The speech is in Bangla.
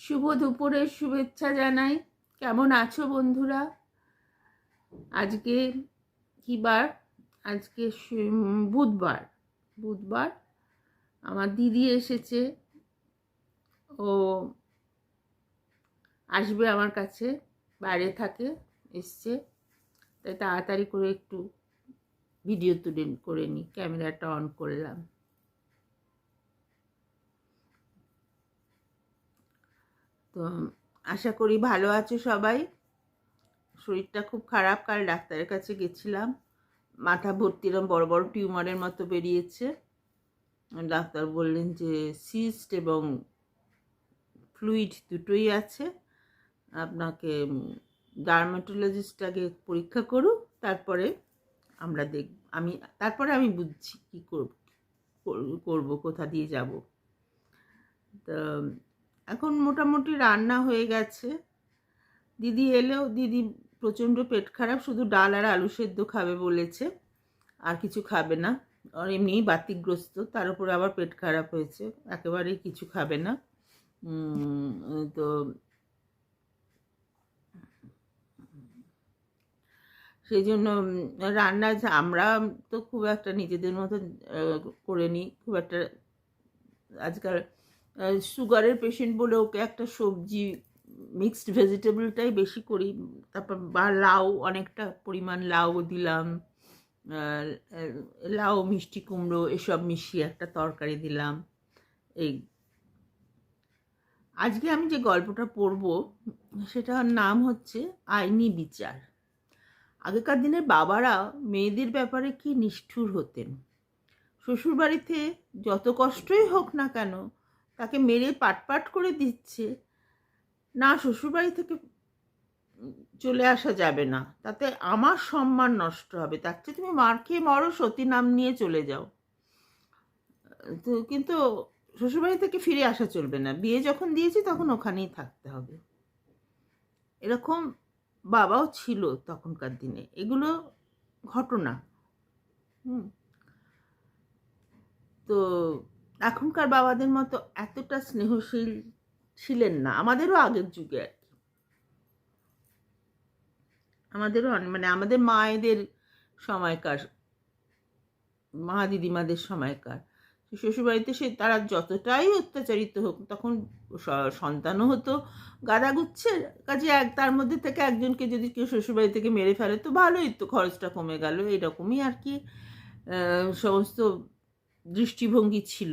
শুভ দুপুরের শুভেচ্ছা জানাই। কেমন আছো বন্ধুরা? আজকে কি বার? আজকে বুধবার। বুধবার আমার দিদি এসেছে। ও আসবে আমার কাছে, বাইরে থাকে, এসছে। তাই তাড়াতাড়ি করে একটু ভিডিও তুলে, করে নিই, ক্যামেরাটা অন করলাম। আশা করি ভালো আছো সবাই। শরীরটা খুব খারাপ, কাল ডাক্তারের কাছে গেছিলাম। মাথা ভর্তি এরম বড় বড় টিউমারের মতো বেরিয়েছে। ডাক্তার বললেন যে, সিস্ট এবং ফ্লুইড দুটোই আছে। আপনাকে ডার্মাটোলজিস্ট আগে পরীক্ষা করুক, তারপরে আমরা দেখ, আমি, তারপরে আমি বুঝছি কী করব করব, কোথা দিয়ে যাব। তো এখন মোটামুটি রান্না হয়ে গেছে। দিদি এলেও, দিদি প্রচণ্ড পেট খারাপ, শুধু ডাল আর আলু সেদ্ধ খাবে বলেছে। আর কিছু খাবে না। আর এমনিই বাতিগ্রস্ত, তার উপর আবার পেট খারাপ হয়েছে। একেবারেই কিছু খাবে না। তো সেই জন্য রান্না আমরা তো খুব একটা নিজেদের মতো করে নিই। খুব একটা আজকাল সুগারের পেশেন্ট বলে ওকে একটা সবজি মিক্সড ভেজিটেবলটাই বেশি করি। তারপর বা লাউ, অনেকটা পরিমাণ লাউ দিলাম। লাউ, মিষ্টি কুমড়ো এসব মিশিয়ে একটা তরকারি দিলাম। এই আজকে আমি যে গল্পটা পড়ব, সেটার নাম হচ্ছে আইনি বিচার। আগেকার দিনের বাবারা মেয়েদের ব্যাপারে কি নিষ্ঠুর হতেন? শ্বশুরবাড়িতে যত কষ্টই হোক না কেন তাকে মেরে পাটপাট করে দিচ্ছে। না, শ্বশুরবাড়ি থেকে চলে আসা যাবে না। তাতে আমার সম্মান নষ্ট হবে। তার চেয়ে তুমি মার খেয়ে মরো, সতী নাম নিয়ে চলে যাও। তো কিন্তু শ্বশুরবাড়ি থেকে ফিরে আসা চলবে না। বিয়ে যখন দিয়েছি তখন ওখানেই থাকতে হবে। এরকম বাবাও ছিল তখনকার দিনে। এগুলো ঘটনা। হুম। তো এখনকার বাবাদের মতো এতটা স্নেহশীল ছিলেন না। আমাদেরও আগের যুগে আর কি। আমাদেরও মানে আমাদের মায়েদের সময়কার মা দিদিমাদের সময়কার শ্বশুরবাড়িতে সে, তারা যতটাই অত্যাচারিত হোক, তখন সন্তানও হতো গাদা গুচ্ছে কাজে এক, তার মধ্যে থেকে একজনকে যদি কেউ শ্বশুরবাড়ি থেকে মেরে ফেলে, তো ভালোই তো খরচটা কমে গেল। এরকমই আর কি সমস্ত দৃষ্টিভঙ্গি ছিল।